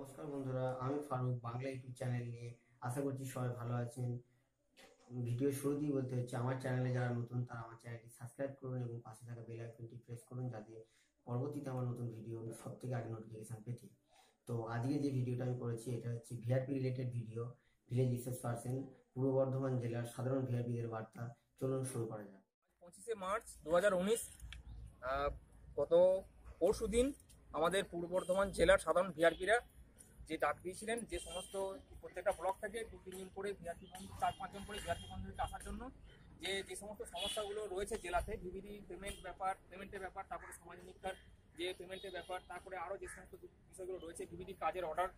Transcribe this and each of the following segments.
নমস্কার বন্ধুরা, আমি ফারুক, বাংলা ইউটিউব চ্যানেল নিয়ে আশা করছি সবাই ভালো আছেন। ভিডিও শুরুতেই বলতে হচ্ছে, আমার চ্যানেলে যারা নতুন, তারা আমার চ্যানেলটি সাবস্ক্রাইব করুন এবং পাশে থাকা বেল আইকনটি প্রেস করুন যাতে পরবর্তীতে আমার নতুন ভিডিও সব থেকে আগে নোটিফিকেশান পেতে। তো আজকে যে ভিডিওটা আমি করেছি, এটা হচ্ছে VRP related video village research person Purba Bardhaman জেলার সাধারণ ভিআরপিদের বার্তা। চলুন শুরু করা যাক। পঁচিশে মার্চ দু হাজার উনিশ গত পরশু দিন আমাদের পূর্ব বর্ধমান জেলার সাধারণ ভিআরপিরা যে ডাক দিয়েছিলেন, যে সমস্ত প্রত্যেকটা ব্লক থেকে দু, তিন দিন করে ভিআরপি বন্ধু, চার পাঁচজন করে ভিআরপি বন্ধুদেরকে আসার জন্য যে যে সমস্ত সমস্যাগুলো রয়েছে জেলাতে ভিভিডি পেমেন্ট ব্যাপার পেমেন্টের ব্যাপার, তারপরে সমাজ নিকার যে পেমেন্টের ব্যাপার, তারপরে আরও যে সমস্ত বিষয়গুলো রয়েছে ভিভিডি কাজের অর্ডার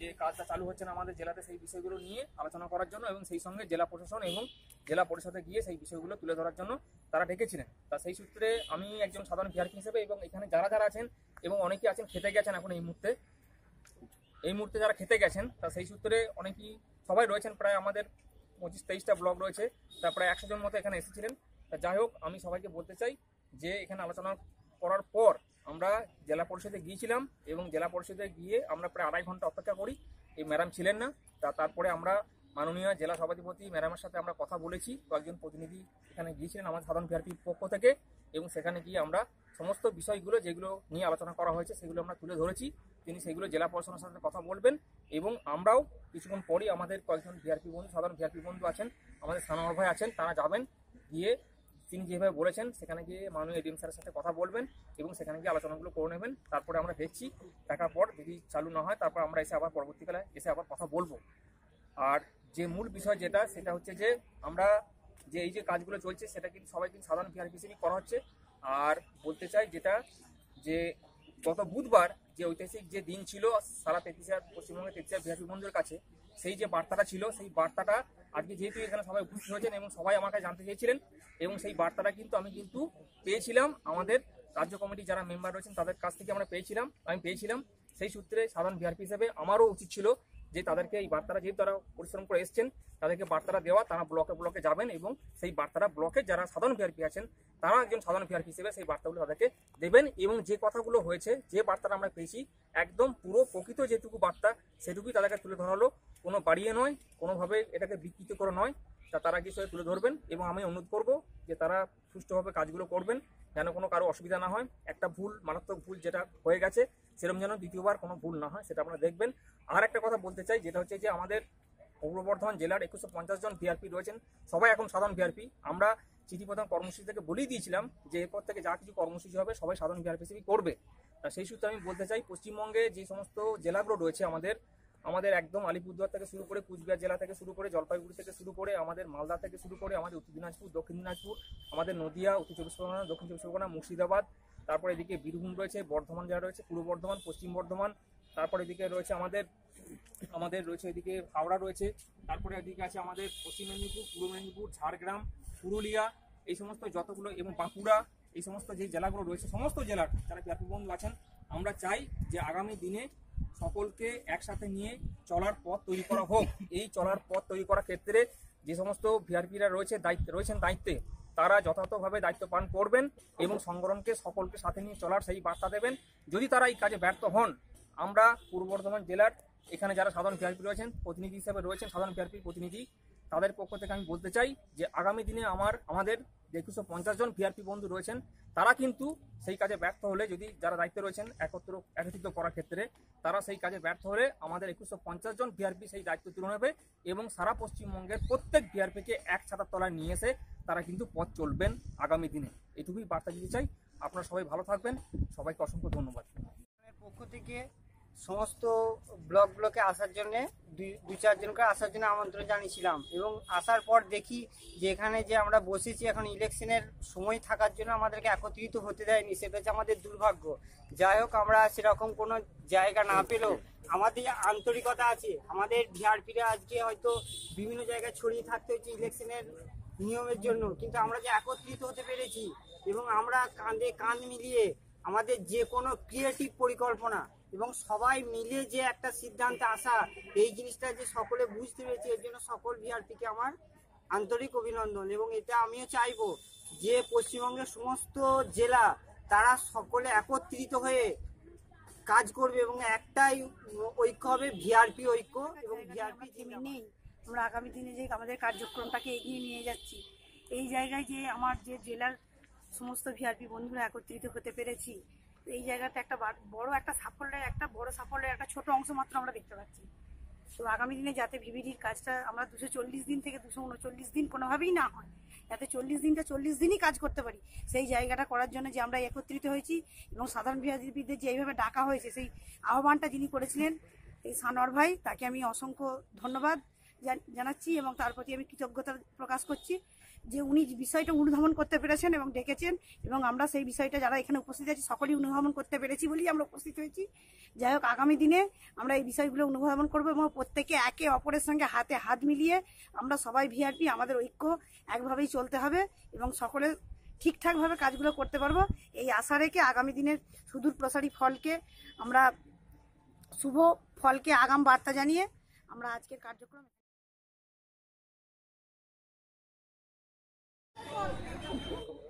যে কাজটা চালু হচ্ছে না আমাদের জেলাতে, সেই বিষয়গুলো নিয়ে আলোচনা করার জন্য এবং সেই সঙ্গে জেলা প্রশাসন এবং জেলা পরিষদে গিয়ে সেই বিষয়গুলো তুলে ধরার জন্য তারা ডেকেছিলেন। তা সেই সূত্রে আমি একজন সাধারণ ভিআরপি হিসেবে এবং এখানে যারা যারা আছেন এবং অনেকেই আছেন, খেতে গেছেন এখন এই মুহূর্তে এই মুহূর্তে যারা খেতে গেছেন, তা সেই সূত্রে অনেকেই সবাই রয়েছেন, প্রায় আমাদের পঁচিশ তেইশটা ব্লগ রয়েছে, তা প্রায় একশো জন মতো এখানে এসেছিলেন। তা যাই হোক, আমি সবাইকে বলতে চাই যে এখানে আলোচনা করার পর আমরা জেলা পরিষদে গিয়েছিলাম এবং জেলা পরিষদে গিয়ে আমরা প্রায় আড়াই ঘণ্টা অপেক্ষা করি। এই ম্যাডাম ছিলেন না, তা তারপরে আমরা মাননীয় জেলা সভাধিপতি ম্যাডামের সাথে আমরা কথা বলেছি। কয়েকজন প্রতিনিধি এখানে গিয়েছিলেন আমাদের সাধারণ ভিআরপির পক্ষ থেকে এবং সেখানে গিয়ে আমরা সমস্ত বিষয়গুলো যেগুলো নিয়ে আলোচনা করা হয়েছে, সেগুলো আমরা তুলে ধরেছি। তিনি সেগুলো জেলা প্রশাসনের সাথে কথা বলবেন এবং আমরাও কিছুক্ষণ পরই আমাদের কয়েকজন ভিআরপি বন্ধু, সাধারণ ভিআরপি বন্ধু আছেন, আমাদের সানোয়ার ভাই আছেন, তারা যাবেন, গিয়ে তিনি যেভাবে বলেছেন, সেখানে গিয়ে মাননীয় এডিএম স্যারের সাথে কথা বলবেন এবং সেখানে গিয়ে আলোচনাগুলো করে নেবেন। তারপরে আমরা দেখছি, দেখার পর যদি চালু না হয়, তারপর আমরা এসে আবার পরবর্তীকালে এসে আবার কথা বলব। আর যে মূল বিষয় যেটা, সেটা হচ্ছে যে আমরা যে এই যে কাজগুলো চলছে, সেটা কিন্তু সবাই কিন্তু সাধারণ ভিআরপি করা হচ্ছে। আর বলতে চাই যেটা, যে গত বুধবার যে ঐতিহাসিক যে দিন ছিল সারা তেত্রিশার পশ্চিমবঙ্গের তেত্রিশার ভিআরপি বন্ধুর কাছে, সেই যে বার্তাটা ছিল, সেই বার্তাটা আজকে যেহেতু এখানে সবাই উপস্থিত হয়েছেন এবং সবাই আমাকে জানতে চেয়েছিলেন, এবং সেই বার্তাটা কিন্তু আমি কিন্তু পেয়েছিলাম আমাদের রাজ্য কমিটি যারা মেম্বার রয়েছেন তাদের কাছ থেকে আমরা পেয়েছিলাম, আমি পেয়েছিলাম। সেই সূত্রে সাধারণ ভিআরপি হিসেবে আমারও উচিত ছিল যে তাদেরকে এই বার্তাটা যেহেতু তারা পরিশ্রম করে এসছেন, তাদেরকে বার্তাটা দেওয়া, তারা ব্লকে ব্লকে যাবেন এবং সেই বার্তাটা ব্লকে যারা সাধারণ ভিআরপি আছেন, তারা একজন সাধারণ ভিআরপি হিসেবে সেই বার্তাগুলো তাদেরকে দেবেন এবং যে কথাগুলো হয়েছে, যে বার্তাটা আমরা পেয়েছি, একদম পুরো প্রকৃত যেটুকু বার্তা, সেটুকুই তাদেরকে তুলে ধরা হলো। কোনো বাড়িয়ে নয়, কোনোভাবে এটাকে বিকৃত করে নয়। তা তারা বিষয়ে তুলে ধরবেন এবং আমি অনুরোধ করব যে তারা সুষ্ঠুভাবে কাজগুলো করবেন, যেন কোনো কারও অসুবিধা না হয়। একটা ভুল, মারাত্মক ভুল যেটা হয়ে গেছে, সেরকম যেন দ্বিতীয়বার কোনো ভুল না হয়, সেটা আপনারা দেখবেন। আর একটা কথা বলতে চাই, যেটা হচ্ছে যে আমাদের পূর্ব বর্ধমান জেলার একুশশো পঞ্চাশ জন ভিআরপি রয়েছেন, সবাই এখন সাধারণ ভিআরপি। আমরা চিঠি প্রধান কর্মসূচি থেকে বলেই দিয়েছিলাম যে এরপর থেকে যা কিছু কর্মসূচি হবে, সবাই সাধারণ ভিআরপি করবে। তা সেই সূত্রে আমি বলতে চাই, পশ্চিমবঙ্গে যে সমস্ত জেলাগুলো রয়েছে আমাদের আমাদের একদম আলিপুরদুয়ার থেকে শুরু করে কুচবিহার জেলা থেকে শুরু করে জলপাইগুড়ি থেকে শুরু করে আমাদের মালদা থেকে শুরু করে আমাদের উত্তর দিনাজপুর, দক্ষিণ দিনাজপুর, আমাদের নদিয়া, উত্তর চব্বিশ পরগনা, দক্ষিণ চব্বিশ পরগনা, মুর্শিদাবাদ, তারপরে এদিকে বীরভূম রয়েছে, বর্ধমান জেলা রয়েছে, পূর্ব বর্ধমান, পশ্চিম বর্ধমান, তারপরে এদিকে রয়েছে আমাদের আমাদের রয়েছে এদিকে হাওড়া রয়েছে, তারপরে এদিকে আছে আমাদের পশ্চিম মেদিনীপুর, পূর্ব মেদিনীপুর, ঝাড়গ্রাম, পুরুলিয়া, এই সমস্ত যতগুলো এবং বাঁকুড়া, এই সমস্ত যে জেলাগুলো রয়েছে, সমস্ত জেলার যারা ব্যাপক বন্ধু আছেন, আমরা চাই যে আগামী দিনে সকলকে একসাথে নিয়ে চলার পথ তৈরি করা হোক। এই চলার পথ তৈরি করার ক্ষেত্রে যে সমস্ত ভিআরপিরা রয়েছে, দায়িত্বে, রয়েছেন দায়িত্বে, তারা যথাযথভাবে দায়িত্ব পালন করবেন এবং সংগঠনকে সকলকে সাথে নিয়ে চলার সেই বার্তা দেবেন। যদি তারা এই কাজে ব্যর্থ হন, আমরা পূর্ব বর্ধমান জেলার এখানে যারা সাধারণ ভিআরপি রয়েছেন, প্রতিনিধি হিসেবে রয়েছেন সাধারণ ভিআরপি প্রতিনিধি তাদের পক্ষ থেকে আমি বলতে চাই যে আগামী দিনে আমার, আমাদের একুশশো পঞ্চাশ জন ভিআরপি বন্ধু রয়েছেন, তারা কিন্তু সেই কাজে ব্যর্থ হলে, যদি যারা দায়িত্বে রয়েছেন, একত্র, একত্রিত করার ক্ষেত্রে, তারা সেই কাজে ব্যর্থ হলে আমাদের একুশশো পঞ্চাশ জন ভিআরপি সেই দায়িত্ব তুলে নেবে এবং সারা পশ্চিমবঙ্গের প্রত্যেক ভিআরপিকে এক ছাতার তলায় নিয়ে এসে তারা কিন্তু পথ চলবেন আগামী দিনে। এটুকুই বার্তা দিতে চাই। আপনারা সবাই ভালো থাকবেন। সবাইকে অসংখ্য ধন্যবাদ। পক্ষ থেকে সমস্ত ব্লক ব্লকে আসার জন্য দুই চারজনকে আসার জন্য আমন্ত্রণ জানিয়েছিলাম এবং আসার পর দেখি যে এখানে যে আমরা বসেছি এখন ইলেকশনের সময় থাকার জন্য আমাদেরকে একত্রিত হতে দেয়নি, সেটা হচ্ছে আমাদের দুর্ভাগ্য। যাই হোক, আমরা সেরকম কোনো জায়গা না পেলেও আমাদের আন্তরিকতা আছে। আমাদের ভিআরপিরা আজকে হয়তো বিভিন্ন জায়গায় ছড়িয়ে থাকতে হচ্ছে ইলেকশনের নিয়মের জন্য, কিন্তু আমরা যে একত্রিত হতে পেরেছি এবং আমরা কাঁধে কাঁধ মিলিয়ে আমাদের যে কোনো ক্রিয়েটিভ পরিকল্পনা এবং সবাই মিলে যে একটা সিদ্ধান্তে আসা এই জিনিসটা যে সকলে বুঝতে পেরেছে এর জন্য সকল ভিআরপিকে আমার আন্তরিক অভিনন্দন। এবং এটা আমিও চাইব যে পশ্চিমবঙ্গের সমস্ত জেলা তারা সকলে একত্রিত হয়ে কাজ করবে এবং একটাই ঐক্য হবে ভিআরপি ঐক্য এবং ভিআরপি থেমে নেই। আমরা আগামী দিনে যে আমাদের কার্যক্রমটাকে এগিয়ে নিয়ে যাচ্ছি এই জায়গায় যে আমার যে জেলার সমস্ত ভিআরপি বন্ধুরা একত্রিত হতে পেরেছি তো এই জায়গাটা একটা বড় একটা সাফল্যের একটা বড় সাফল্যের একটা ছোট অংশ মাত্র আমরা দেখতে পাচ্ছি। তো আগামী দিনে যাতে ভিভিডির কাজটা আমরা দুশো চল্লিশ দিন থেকে দুশো উনচল্লিশ দিন কোনোভাবেই না হয়, যাতে চল্লিশ দিনটা চল্লিশ দিনই কাজ করতে পারি, সেই জায়গাটা করার জন্য যে আমরা একত্রিত হয়েছি এবং সাধারণ ভিআরপিদের যে এইভাবে ডাকা হয়েছে, সেই আহ্বানটা যিনি করেছিলেন, এই সানোয়ার ভাই, তাকে আমি অসংখ্য ধন্যবাদ জানাচ্ছি এবং তার প্রতি আমি কৃতজ্ঞতা প্রকাশ করছি। যে উনি বিষয়টা অনুধাবন করতে পেরেছেন এবং ডেকেছেন, এবং আমরা সেই বিষয়টা যারা এখানে উপস্থিত আছি, সকলেই অনুধাবন করতে পেরেছি বলেই আমরা উপস্থিত হয়েছি। যাই হোক, আগামী দিনে আমরা এই বিষয়গুলো অনুধাবন করব এবং প্রত্যেকে একে অপরের সঙ্গে হাতে হাত মিলিয়ে আমরা সবাই ভিআরপি আমাদের ঐক্য একভাবেই চলতে হবে এবং সকলে ঠিকঠাকভাবে কাজগুলো করতে পারব। এই আশা রেখে আগামী দিনের সুদূর প্রসারী ফলকে আমরা, শুভ ফলকে আগাম বার্তা জানিয়ে আমরা আজকের কার্যক্রম Thank you.